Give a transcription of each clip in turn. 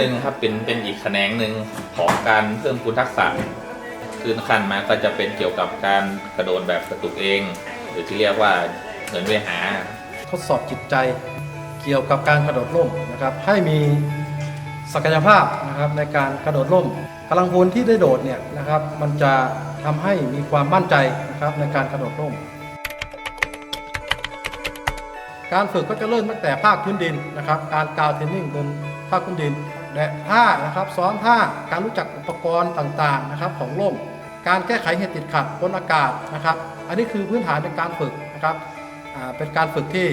หนึ่งครับเป็นเป็นอีกแขนงหนึ่งของการเพิ่มคุณทักษะขึ้นขั้นมาก็จะเป็นเกี่ยวกับการกระโดดแบบกระตุกเอง หรือที่เรียกว่าเหินเวหา ทดสอบจิตใจเกี่ยวกับการกระโดดร่มนะครับ ให้มีศักยภาพนะครับในการกระโดดร่มพลังพลที่ได้โดดเนี่ยนะครับมันจะทำให้มีความมั่นใจนะครับในการกระโดดร่ม การฝึกก็จะเริ่มตั้งแต่ภาคพื้นดินนะครับ การกาวเทรนนิ่งบนภาคพื้นดิน และท่านะครับซ้อมท่าการรู้จักอุปกรณ์ต่างๆนะครับของร่ม การแก้ไขเหตุติดขัดบนอากาศนะครับ อันนี้คือพื้นฐานในการฝึกนะครับเป็นการฝึกที่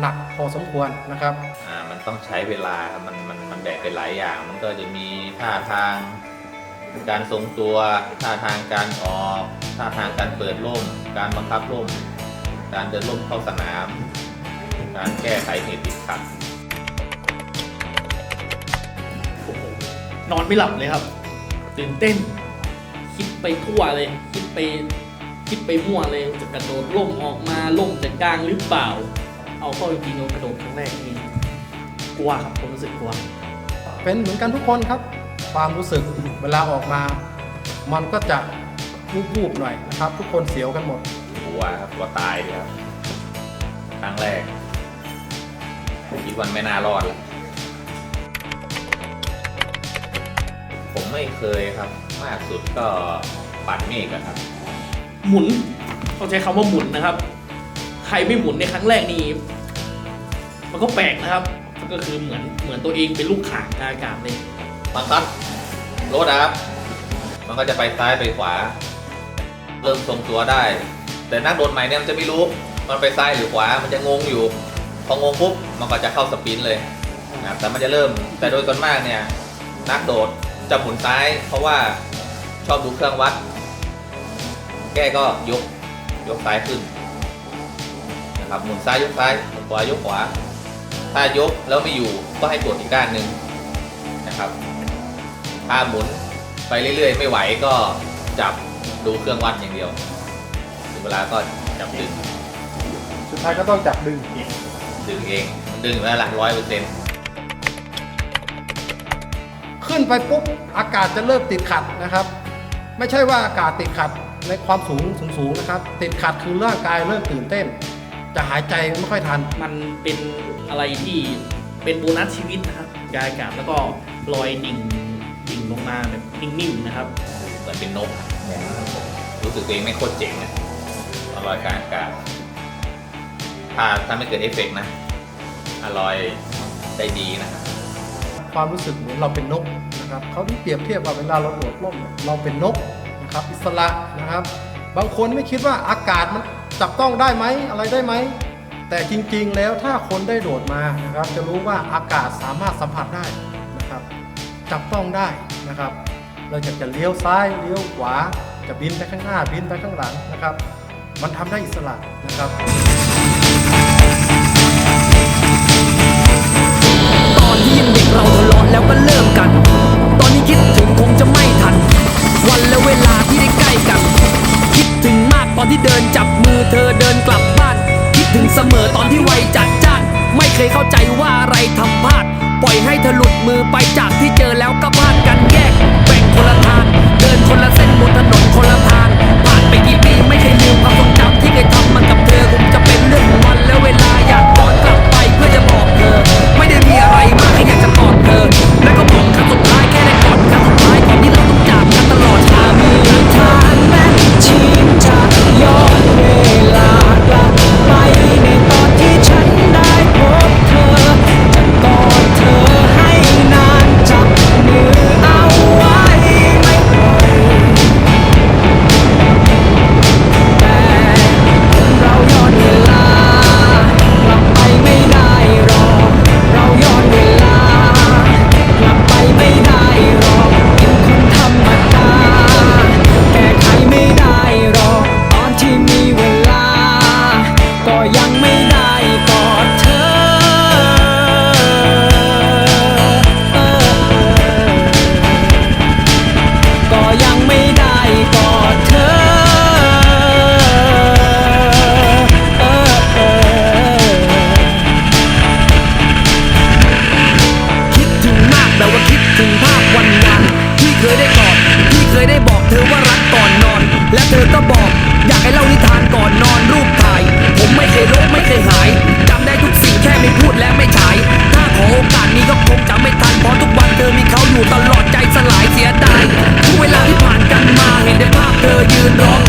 หนักพอสมควรนะครับมันต้องใช้เวลาครับมันมันมันแบ่งเป็นหลายอย่าง มันก็จะมีท่าทางการทรงตัวท่าทางการออกท่าทางการเปิดร่ม การบังคับร่ม การเดินร่มเข้าสนาม การแก้ไขเหตุติดขัด นอนไม่หลับเลยครับตื่นเต้น คิดไปทั่วเลย คิดไปคิดไปมั่วเลยจะกระโดดล่มออกมาล่มจะกลางหรือเปล่า เอาเข้าจริงๆเรากระโดดครั้งแรกนี่กลัวครับผมรู้สึกกลัว เป็นเหมือนกันทุกคนครับ ความรู้สึกเวลาออกมา มันก็จะวูบๆหน่อยนะครับ ทุกคนเสียวกันหมดกลัวครับกลัวตายเลยครับครั้งแรกคิดวันไม่น่ารอดแล้ว ผมไม่เคยครับ มากสุดก็ปัดเมฆอะครับ หมุนต้องใช้คำว่าหมุนนะครับ ใครไม่หมุนในครั้งแรกนี่มันก็แปลกนะครับมันก็คือเหมือนเหมือนตัวเองเป็นลูกข่างกลางอากาศเลยบางครั้งรถนะครับ มันก็จะไปซ้ายไปขวา เริ่มทรงตัวได้ แต่นักโดดใหม่เนี่ยมันจะไม่รู้ มันไปซ้ายหรือขวา มันจะงงอยู่ พองงปุ๊บ มันก็จะเข้าสปรินต์เลยนะครับแต่มันจะเริ่ม แต่โดยส่วนมากเนี่ย นักโดด จะหมุนซ้าย เพราะว่าชอบดูเครื่องวัด แก้ก็ยกยกซ้ายขึ้นนะครับหมุนซ้ายยกซ้ายหมุนขวายกขวา ถ้ายกแล้วไม่อยู่ก็ให้กดอีกด้านหนึ่งนะครับ ถ้าหมุนไปเรื่อยๆ ไม่ไหวก็จับดูเครื่องวัดอย่างเดียวถึงเวลาก็จับดึง สุดท้ายก็ต้องจับดึงดึงเองมันดึงอยู่แล้วละร้อยเปอร์เซ็นต์ ขึ้นไปปุ๊บอากาศจะเริ่มติดขัดนะครับ ไม่ใช่ว่าอากาศติดขัดในความสูงสูงๆนะครับ ติดขัดคือร่างกายเริ่มตื่นเต้น จะหายใจไม่ค่อยทัน มันเป็นอะไรที่เป็นโบนัสชีวิตนะครับกลางอากาศแล้วก็ลอยดิ่งดิ่งลงมาแบบนิ่งๆนะครับ เหมือนเป็นนกอะรู้สึกตัวเองไม่โคตรเจ๋งอะอร่อยกลางอากาศถ้าถ้าไม่เกิดเอฟเฟกต์นะ อร่อยได้ดีนะครับ ความรู้สึกเหมือนเราเป็นนกนะครับเขาที่เปรียบเทียบว่าเวลาเราโดดร่มเราเป็นนกนะครับอิสระนะครับ บางคนไม่คิดว่าอากาศมันจับต้องได้ไหมอะไรได้ไหมแต่จริงๆแล้วถ้าคนได้โดดมานะครับ จะรู้ว่าอากาศสามารถสัมผัสได้นะครับ จับต้องได้นะครับ เราจะจะเลี้ยวซ้ายเลี้ยวขวาจะบินไปข้างหน้าบินไปข้างหลังนะครับ มันทำได้อิสระนะครับ ไอเล่านิทานก่อนนอนรูปถ่าย ผมไม่เคยลบไม่เคยหายจำได้ทุกสิ่งแค่ไม่พูดและไม่ฉาย ถ้าขอโอกาสนี้ก็คงจะไม่ทันเพราะทุกวันเธอมีเขาอยู่ตลอดใจสลายเสียดายทุกเวลาที่ผ่านกันมาเห็นแต่ภาพเธอยืนร้อง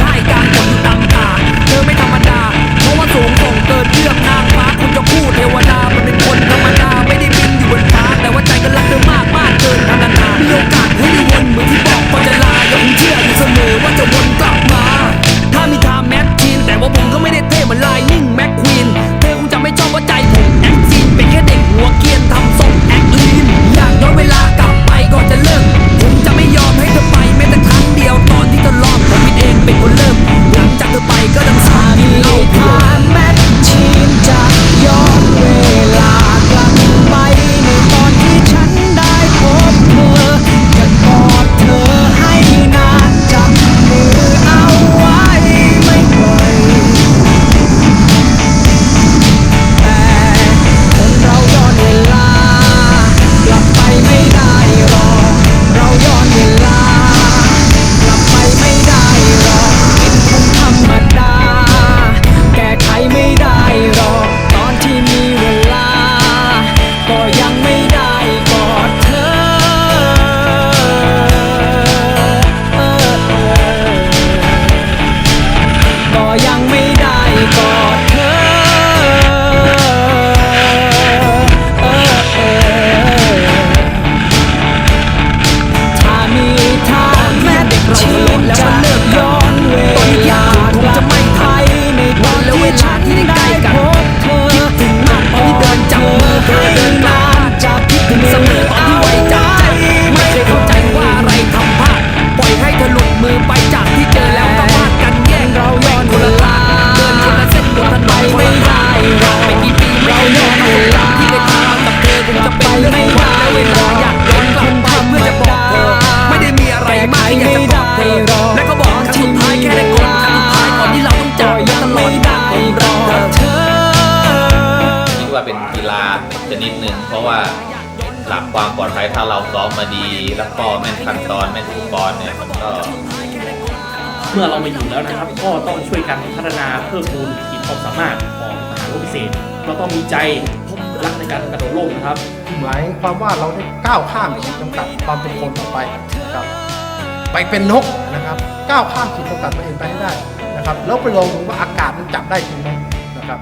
หลักความปลอดภัยถ้าเราซ้อมมาดี แล้วก็แม่นขั้นตอนแม่นทุกตอนเนี่ยมันก็เมื่อเรามาอยู่แล้วนะครับ ก็ต้องช่วยกันพัฒนาเพิ่มมูลขีดความสามารถของทหารรบพิเศษเราต้องมีใจรักในการกระโดดร่มนะครับ หมายความว่าเราได้ก้าวข้ามขีดจำกัดความเป็นคนออกไปนะครับไปเป็นนกนะครับ ก้าวข้ามขีดจำกัดตัวเองไปให้ได้นะครับแล้วไปลองดูว่าอากาศมันจับได้จริงไหมนะครับ